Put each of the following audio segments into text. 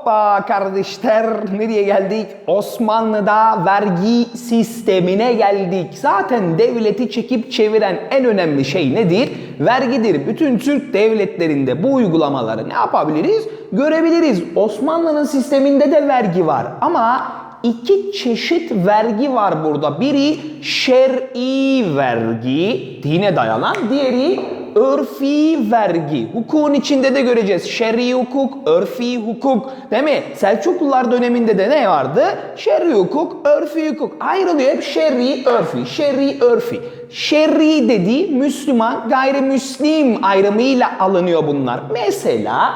Hoppa kardeşler nereye geldik? Osmanlı'da vergi sistemine geldik. Zaten devleti çekip çeviren en önemli şey nedir? Vergidir. Bütün Türk devletlerinde bu uygulamaları ne yapabiliriz? Görebiliriz. Osmanlı'nın sisteminde de vergi var ama iki çeşit vergi var burada. Biri şer'i vergi, dine dayanan, diğeri örfi vergi. Hukukun içinde de göreceğiz. Şer'i hukuk, örfi hukuk. Değil mi? Selçuklular döneminde de ne vardı? Şer'i hukuk, örfi hukuk. Ayrılıyor hep şer'i, örfi, şer'i, örfi. Şer'i dediği Müslüman, gayrimüslim ayrımıyla alınıyor bunlar. Mesela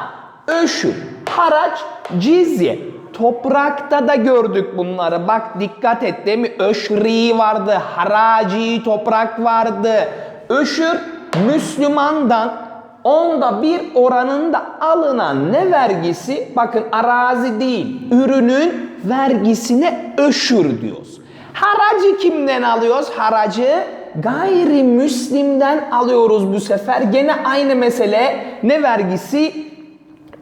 öşür, haraç, cizye. Toprakta da gördük bunları. Bak dikkat et değil mi? Öşri vardı, haraci toprak vardı. Öşür Müslümandan onda bir oranında alınan ne vergisi? Bakın arazi değil, ürünün vergisine öşür diyoruz. Haracı kimden alıyoruz? Haracı gayrimüslimden alıyoruz bu sefer. Gene aynı mesele ne vergisi?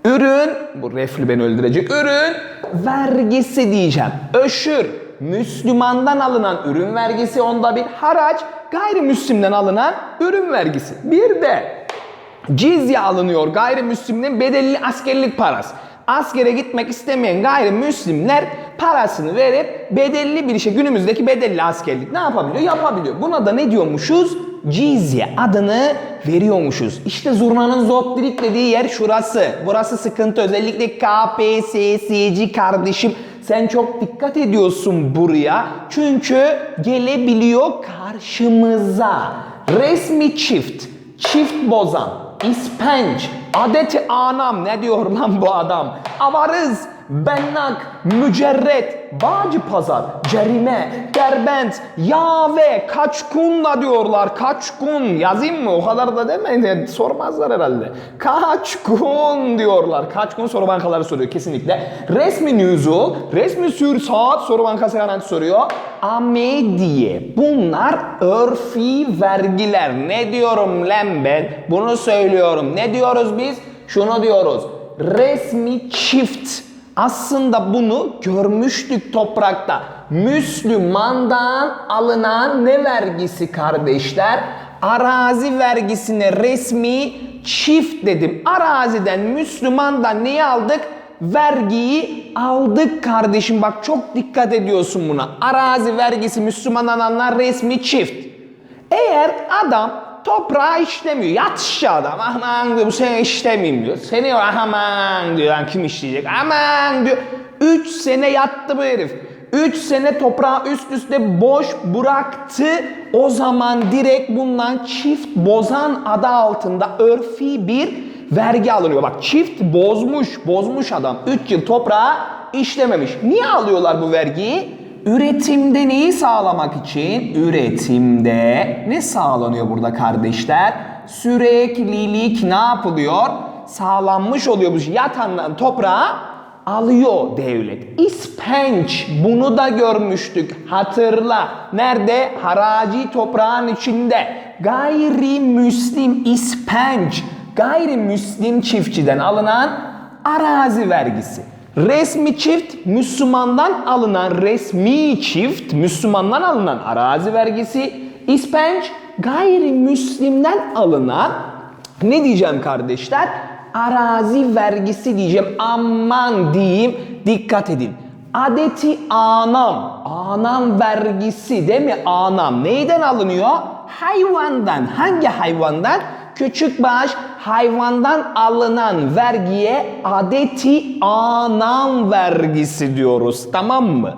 Ürün, bu refli beni öldürecek. Ürün vergisi diyeceğim. Öşür, Müslümandan alınan ürün vergisi onda bir haraç, gayrimüslimden alınan ürün vergisi. Bir de cizye alınıyor gayrimüslimden bedelli askerlik parası. Askere gitmek istemeyen gayrimüslimler parasını verip bedelli bir şey günümüzdeki bedelli askerlik ne yapabiliyor? Yapabiliyor. Buna da ne diyormuşuz? Cizye adını veriyormuşuz. İşte zurnanın zoptirik dediği yer şurası. Burası sıkıntı. Özellikle KPSS'ci kardeşim sen çok dikkat ediyorsun buraya. Çünkü gelebiliyor karşımıza. Resmi çift, çift bozan, ispenç, adeti anam ne diyor lan bu adam? Avarız, bennak, mücerret, bağcı pazar, cerime, derbent, yave, kaçkunla diyorlar. Kaçkun yazayım mı? O kadar da demeyin. Sormazlar herhalde. Kaçkun diyorlar. Kaçkun soru bankaları soruyor kesinlikle. Resmi nüzul, resmi sür saat soru bankası garanti soruyor. Amediye. Bunlar örfi vergiler. Ne diyorum lan ben? Bunu söylüyorum. Ne diyoruz biz? Şunu diyoruz. Resmi çift. Aslında bunu görmüştük toprakta. Müslümandan alınan ne vergisi kardeşler? Arazi vergisine resmi çift dedim. Araziden Müslümandan neyi aldık? Vergiyi aldık kardeşim. Bak çok dikkat ediyorsun buna. Arazi vergisi Müslümandan alınan resmi çift. Eğer adam toprağı işlemiyor. Yat işte adam. Aman diyor bu sene işlemeyeyim diyor. Seni aman diyor lan kim işleyecek? Aman diyor. 3 sene yattı bu herif. 3 sene toprağı üst üste boş bıraktı. O zaman direkt bundan çift bozan adı altında örfi bir vergi alınıyor. Bak çift bozmuş, bozmuş adam. 3 yıl toprağı işlememiş. Niye alıyorlar bu vergiyi? Üretimde neyi sağlamak için? Üretimde ne sağlanıyor burada kardeşler? Süreklilik ne yapılıyor? Sağlanmış oluyor bu şey. Yatandan toprağı alıyor devlet. İspenç bunu da görmüştük. Hatırla. Nerede? Haraci toprağın içinde. Gayrimüslim ispenç. Gayrimüslim çiftçiden alınan arazi vergisi. Resmi çift Müslümandan alınan resmi çift Müslümandan alınan arazi vergisi ispenç gayrimüslimden alınan ne diyeceğim kardeşler? Arazi vergisi diyeceğim. Aman diyeyim dikkat edin. Adeti anam. Anam vergisi değil mi? Anam. Neyden alınıyor? Hayvandan. Hangi hayvandan? Küçükbaş hayvandan alınan vergiye adeti anam vergisi diyoruz. Tamam mı?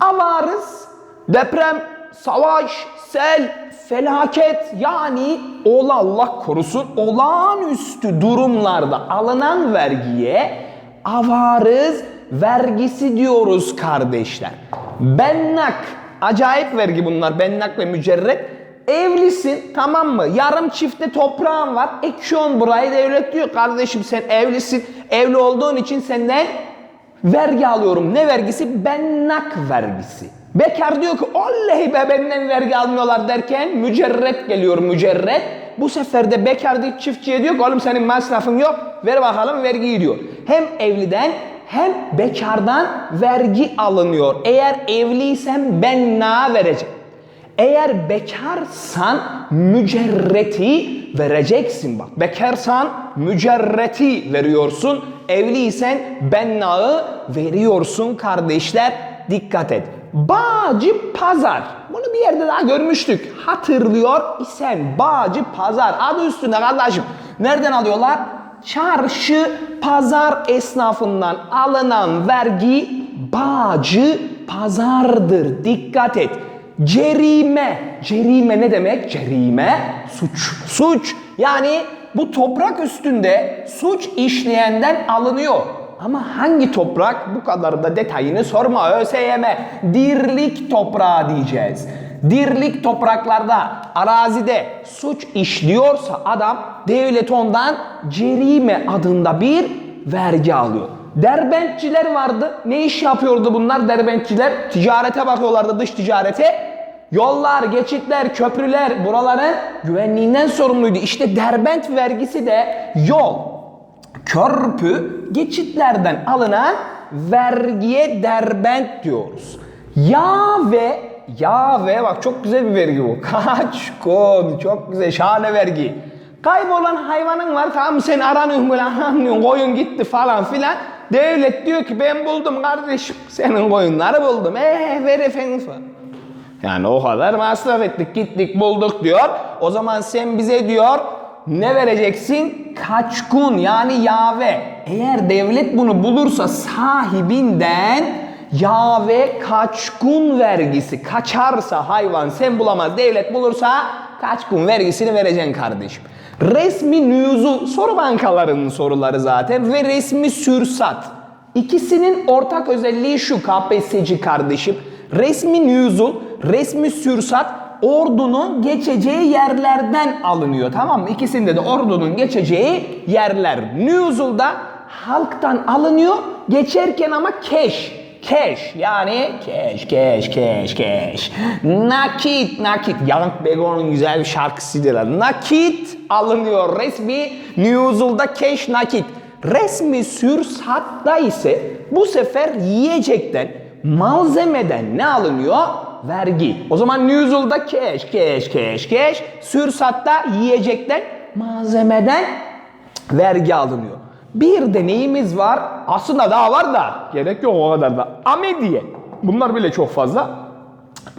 Avarız, deprem, savaş, sel, felaket yani ola Allah korusun olağanüstü durumlarda alınan vergiye avarız vergisi diyoruz kardeşler. Bennak acayip vergi bunlar bennak ve mücerret. Evlisin tamam mı? Yarım çifte toprağın var. Ekiyorsun burayı devlet diyor. Kardeşim sen evlisin. Evli olduğun için senden vergi alıyorum. Ne vergisi? Bennak vergisi. Bekar diyor ki oley be benden vergi almıyorlar derken mücerret geliyor mücerret. Bu sefer de bekar değil çiftçiye diyor ki oğlum senin masrafın yok ver bakalım vergiyi diyor. Hem evliden hem bekardan vergi alınıyor. Eğer evliysen ben ne vereceğim? Eğer bekarsan mücerreti vereceksin bak. Bekarsan mücerreti veriyorsun. Evliysen bennağı veriyorsun kardeşler. Dikkat et. Bağcı pazar. Bunu bir yerde daha görmüştük. Hatırlıyor isen bağcı pazar. Adı üstünde kardeşim. Nereden alıyorlar? Çarşı pazar esnafından alınan vergi bağcı pazardır. Dikkat et. Cerime. Cerime ne demek? Cerime suç. Suç. Yani bu toprak üstünde suç işleyenden alınıyor. Ama hangi toprak? Bu kadar da detayını sorma ÖSYM. Dirlik toprağı diyeceğiz. Dirlik topraklarda, arazide suç işliyorsa adam devlet ondan cerime adında bir vergi alıyor. Derbentçiler vardı. Ne iş yapıyordu bunlar derbentçiler? Ticarete bakıyorlardı dış ticarete. Yollar, geçitler, köprüler buraların güvenliğinden sorumluydu. İşte derbent vergisi de yol, körpü, geçitlerden alınan vergiye derbent diyoruz. Yağ ve yağ ve bak çok güzel bir vergi bu. Kaç kon çok güzel şahane vergi. Kaybolan hayvanın var tamam sen aranıyorsun koyun gitti falan filan. Devlet diyor ki ben buldum kardeşim senin koyunları buldum. Eee ver efendim falan. Yani o kadar masraf ettik gittik bulduk diyor. O zaman sen bize diyor ne vereceksin? Kaçkun yani yave. Eğer devlet bunu bulursa sahibinden yave kaçkun vergisi kaçarsa hayvan sen bulamaz devlet bulursa kaçkun vergisini vereceksin kardeşim. Resmi nüzul soru bankalarının soruları zaten ve resmi sürsat. İkisinin ortak özelliği şu KPSS'ci kardeşim. Resmi nüzul, resmi sürsat ordunun geçeceği yerlerden alınıyor tamam mı? İkisinde de ordunun geçeceği yerler. Nüzulda halktan alınıyor geçerken ama keş. Keş yani keş keş keş keş. Nakit nakit. Young Bego'nun güzel bir şarkısıydı. Nakit alınıyor resmi nüzulda keş nakit. Resmi sürsatta ise bu sefer yiyecekten malzemeden ne alınıyor? Vergi. O zaman nüzulda keş, keş, keş, keş. Sürsatta yiyecekten, malzemeden vergi alınıyor. Bir deneyimiz var. Aslında daha var da gerek yok o kadar da. Amediye. Bunlar bile çok fazla.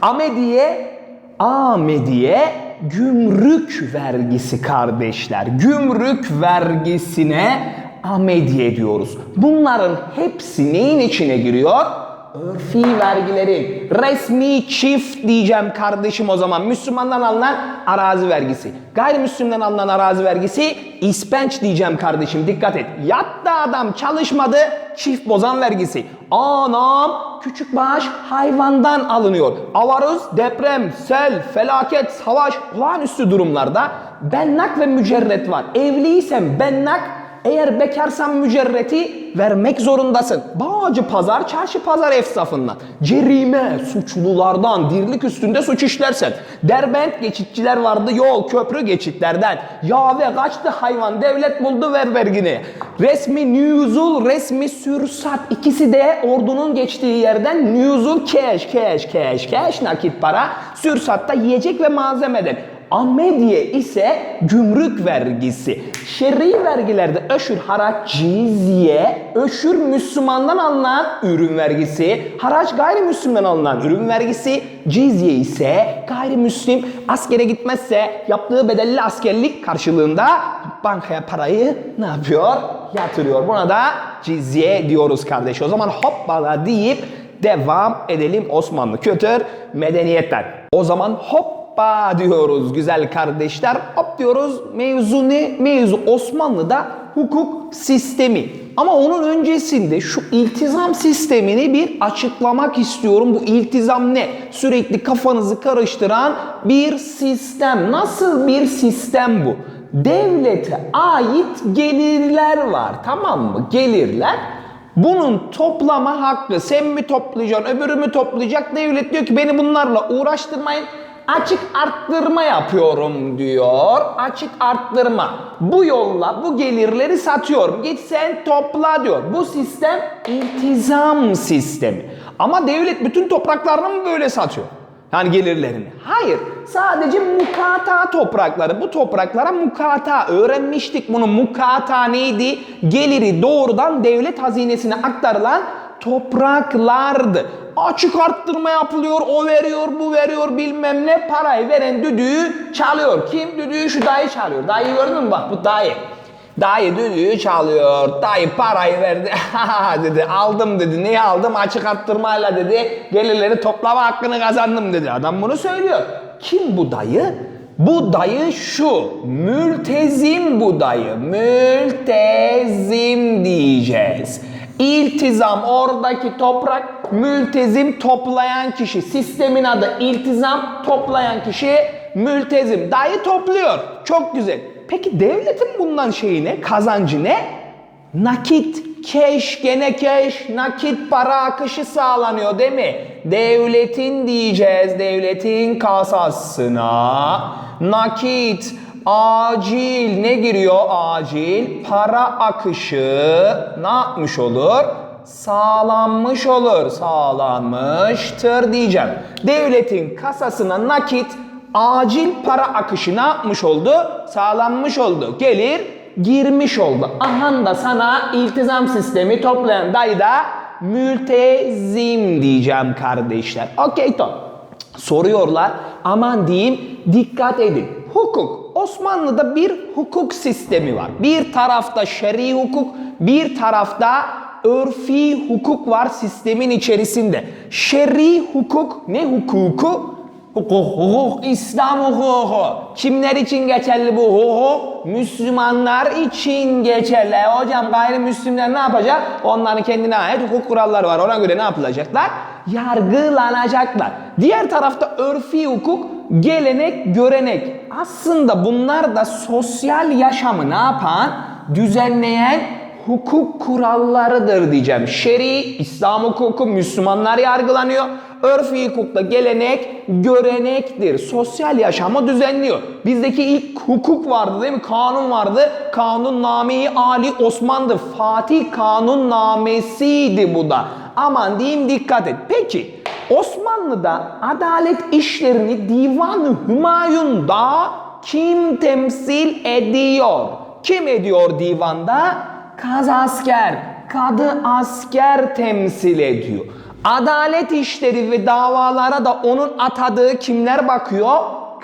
Amediye, Amediye gümrük vergisi kardeşler. Gümrük vergisine amediye diyoruz. Bunların hepsi neyin içine giriyor? Örfi vergilerin. Resmi çift diyeceğim kardeşim o zaman. Müslümandan alınan arazi vergisi. Gayrimüslimden alınan arazi vergisi ispenç diyeceğim kardeşim. Dikkat et. Yatta adam çalışmadı çift bozan vergisi. Anam küçük bağış hayvandan alınıyor. Avarız, deprem, sel, felaket, savaş, olağanüstü durumlarda bennak ve mücerret var. Evliysen bennak eğer bekarsan mücerreti vermek zorundasın. Bağcı pazar, çarşı pazar efsafından. Cerime, suçlulardan, dirlik üstünde suç işlersen. Derbent geçitçiler vardı, yol, köprü geçitlerden. Yave kaçtı hayvan, devlet buldu ver vergini. Resmi nüzul, resmi sürsat. ikisi de ordunun geçtiği yerden nüzul keş, keş, keş, keş nakit para. Sürsatta yiyecek ve malzemeden. Amediye ise gümrük vergisi. Şer'i vergilerde öşür haraç cizye, öşür Müslümandan alınan ürün vergisi, haraç gayrimüslimden alınan ürün vergisi, cizye ise gayrimüslim askere gitmezse yaptığı bedelli askerlik karşılığında bankaya parayı ne yapıyor? Yatırıyor. Buna da cizye diyoruz kardeş. O zaman hoppala deyip devam edelim Osmanlı kültür medeniyetten. O zaman hop hoppa diyoruz güzel kardeşler. Hop diyoruz mevzu ne? Mevzu Osmanlı'da hukuk sistemi. Ama onun öncesinde şu iltizam sistemini bir açıklamak istiyorum. Bu iltizam ne? Sürekli kafanızı karıştıran bir sistem. Nasıl bir sistem bu? Devlete ait gelirler var tamam mı? Gelirler. Bunun toplama hakkı sen mi toplayacaksın öbürü mü toplayacak devlet diyor ki beni bunlarla uğraştırmayın açık arttırma yapıyorum diyor. Açık arttırma. Bu yolla bu gelirleri satıyorum. Git sen topla diyor. Bu sistem iltizam sistemi. Ama devlet bütün topraklarını mı böyle satıyor? Yani gelirlerini. Hayır. Sadece mukata toprakları. Bu topraklara mukata. Öğrenmiştik bunu. Mukata neydi? Geliri doğrudan devlet hazinesine aktarılan topraklardı. Açık arttırma yapılıyor, o veriyor, bu veriyor bilmem ne. Parayı veren düdüğü çalıyor. Kim? Düdüğü şu dayı çalıyor. Dayı gördün mü? Bak bu dayı. Dayı düdüğü çalıyor. Dayı parayı verdi. dedi aldım dedi. Niye aldım? Açık arttırmayla dedi. Gelirleri toplama hakkını kazandım dedi. Adam bunu söylüyor. Kim bu dayı? Bu dayı şu. Mültezim bu dayı. Mültezim diyeceğiz. İltizam oradaki toprak mültezim toplayan kişi. Sistemin adı iltizam toplayan kişi mültezim. Dayı topluyor. Çok güzel. Peki devletin bundan şeyi ne? Kazancı ne? Nakit, keş, gene keş, nakit para akışı sağlanıyor değil mi? Devletin diyeceğiz, devletin kasasına nakit, acil ne giriyor acil? Para akışı ne yapmış olur? Sağlanmış olur, sağlanmıştır diyeceğim. Devletin kasasına nakit, acil para akışı ne yapmış oldu? Sağlanmış oldu. Gelir girmiş oldu. Ahan da sana iltizam sistemi toplayan dayı da mültezim diyeceğim kardeşler. Okey tamam. Soruyorlar. Aman diyeyim dikkat edin. Hukuk. Osmanlı'da bir hukuk sistemi var. Bir tarafta şer'i hukuk, bir tarafta örfi hukuk var sistemin içerisinde. Şer'i hukuk ne hukuku? Hukuk, hukuk, İslam hukuku. Kimler için geçerli bu hukuk? Müslümanlar için geçerli. E hocam gayrimüslimler ne yapacak? Onların kendine ait hukuk kuralları var. Ona göre ne yapılacaklar? Yargılanacaklar. Diğer tarafta örfi hukuk, gelenek, görenek. Aslında bunlar da sosyal yaşamı ne yapan? Düzenleyen hukuk kurallarıdır diyeceğim. Şer'i, İslam hukuku, Müslümanlar yargılanıyor. Örfi hukukta gelenek, görenektir. Sosyal yaşamı düzenliyor. Bizdeki ilk hukuk vardı değil mi? Kanun vardı. Kanunname-i Ali Osman'dı. Fatih kanunnamesiydi bu da. Aman diyeyim dikkat et. Peki Osmanlı'da adalet işlerini Divan-ı Hümayun'da kim temsil ediyor? Kim ediyor divanda? Kaz asker, kadı asker temsil ediyor. Adalet işleri ve davalara da onun atadığı kimler bakıyor?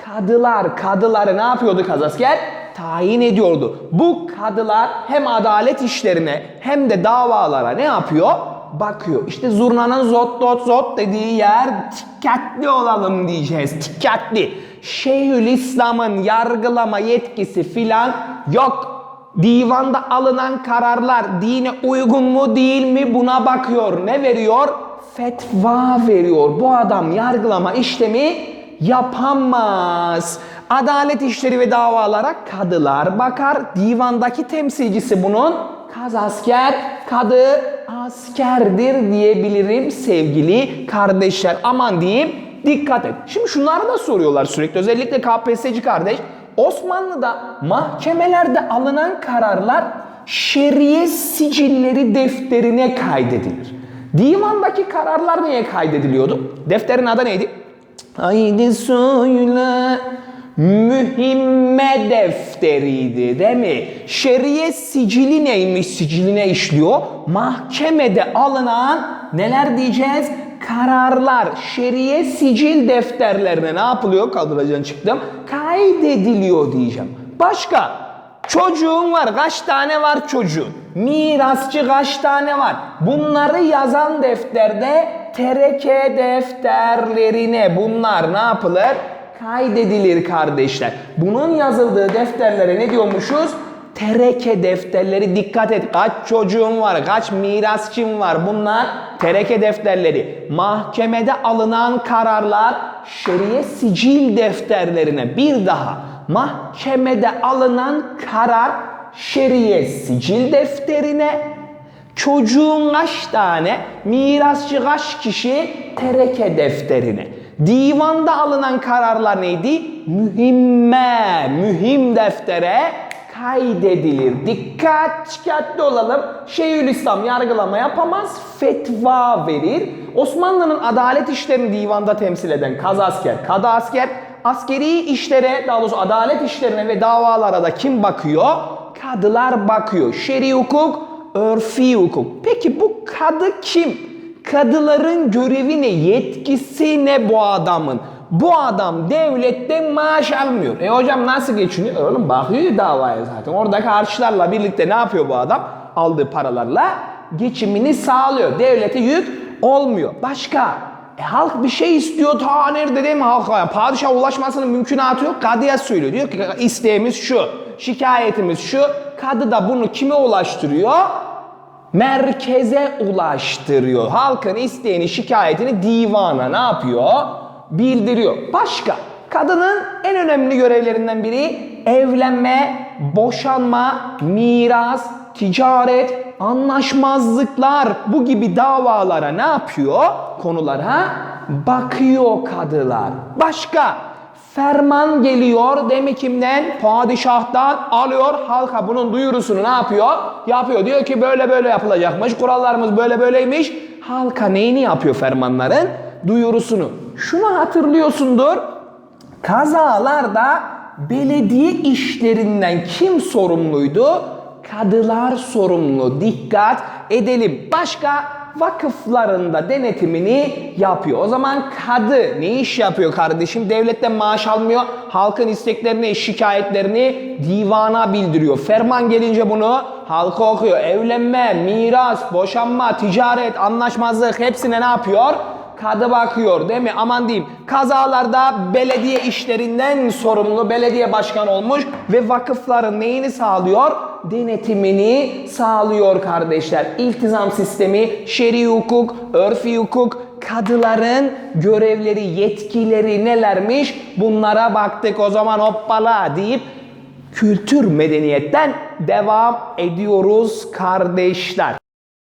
Kadılar. Kadıları ne yapıyordu kaz asker? Tayin ediyordu. Bu kadılar hem adalet işlerine hem de davalara ne yapıyor? Bakıyor. İşte zurnanın zot dot zot dediği yer dikkatli olalım diyeceğiz. Dikkatli. Şeyhülislam'ın yargılama yetkisi filan yok. Divanda alınan kararlar dine uygun mu değil mi buna bakıyor. Ne veriyor? Fetva veriyor. Bu adam yargılama işlemi yapamaz. Adalet işleri ve davalara kadılar bakar. Divandaki temsilcisi bunun kaz asker, kadı askerdir diyebilirim sevgili kardeşler. Aman diyeyim dikkat et. Şimdi şunları da soruyorlar sürekli. Özellikle KPSS'ci kardeş. Osmanlı'da mahkemelerde alınan kararlar şeriye sicilleri defterine kaydedilir. Divandaki kararlar niye kaydediliyordu? Defterin adı neydi? Haydi söyle mühimme defteriydi değil mi? Şeriye sicili neymiş siciline işliyor? Mahkemede alınan neler diyeceğiz? Kararlar şeriye sicil defterlerine ne yapılıyor? Kaldıracan çıktım. Kaydediliyor diyeceğim. Başka? Çocuğun var. Kaç tane var çocuğun? Mirasçı kaç tane var? Bunları yazan defterde tereke defterlerine bunlar ne yapılır? Kaydedilir kardeşler. Bunun yazıldığı defterlere ne diyormuşuz? Tereke defterleri dikkat et. Kaç çocuğun var, kaç mirasçın var bunlar tereke defterleri. Mahkemede alınan kararlar şeriye sicil defterlerine bir daha mahkemede alınan karar şeriye sicil defterine çocuğun kaç tane, mirasçı kaç kişi tereke defterine. Divanda alınan kararlar neydi? Mühimme, mühim deftere kaydedilir. Dikkat, dikkatli olalım. Şeyhülislam yargılama yapamaz, fetva verir. Osmanlı'nın adalet işlerini divanda temsil eden kaz asker, kadı asker, askeri işlere, daha doğrusu adalet işlerine ve davalara da kim bakıyor? Kadılar bakıyor. Şer'i hukuk, örfi hukuk. Peki bu kadı kim? Kadıların görevi ne? Yetkisi ne bu adamın? Bu adam devletten maaş almıyor. E hocam nasıl geçiniyor? E oğlum bakıyor davaya zaten. Oradaki harçlarla birlikte ne yapıyor bu adam? Aldığı paralarla geçimini sağlıyor. Devlete yük olmuyor. Başka? E halk bir şey istiyor ta nerede değil mi halka? Yani padişaha ulaşmasının mümkünatı yok. Kadıya söylüyor. Diyor ki isteğimiz şu, şikayetimiz şu. Kadı da bunu kime ulaştırıyor? Merkeze ulaştırıyor. Halkın isteğini, şikayetini divana ne yapıyor? Bildiriyor. Başka? Kadının en önemli görevlerinden biri evlenme, boşanma, miras, ticaret, anlaşmazlıklar bu gibi davalara ne yapıyor? Konulara bakıyor kadılar. Başka? Ferman geliyor demek kimden? Padişahtan alıyor halka bunun duyurusunu ne yapıyor? Yapıyor. Diyor ki böyle böyle yapılacakmış. Kurallarımız böyle böyleymiş. Halka neyini yapıyor fermanların? Duyurusunu. Şunu hatırlıyorsundur. Kazalarda belediye işlerinden kim sorumluydu? Kadılar sorumlu. Dikkat edelim. Başka vakıflarında denetimini yapıyor. O zaman kadı ne iş yapıyor kardeşim? Devletten maaş almıyor. Halkın isteklerini, şikayetlerini divana bildiriyor. Ferman gelince bunu halka okuyor. Evlenme, miras, boşanma, ticaret, anlaşmazlık hepsine ne yapıyor? Kadı bakıyor değil mi? Aman diyeyim. Kazalarda belediye işlerinden sorumlu belediye başkanı olmuş ve vakıfların neyini sağlıyor? Denetimini sağlıyor kardeşler. İltizam sistemi, şer'i hukuk, örfi hukuk, kadıların görevleri, yetkileri nelermiş? Bunlara baktık o zaman hoppala deyip kültür medeniyetten devam ediyoruz kardeşler.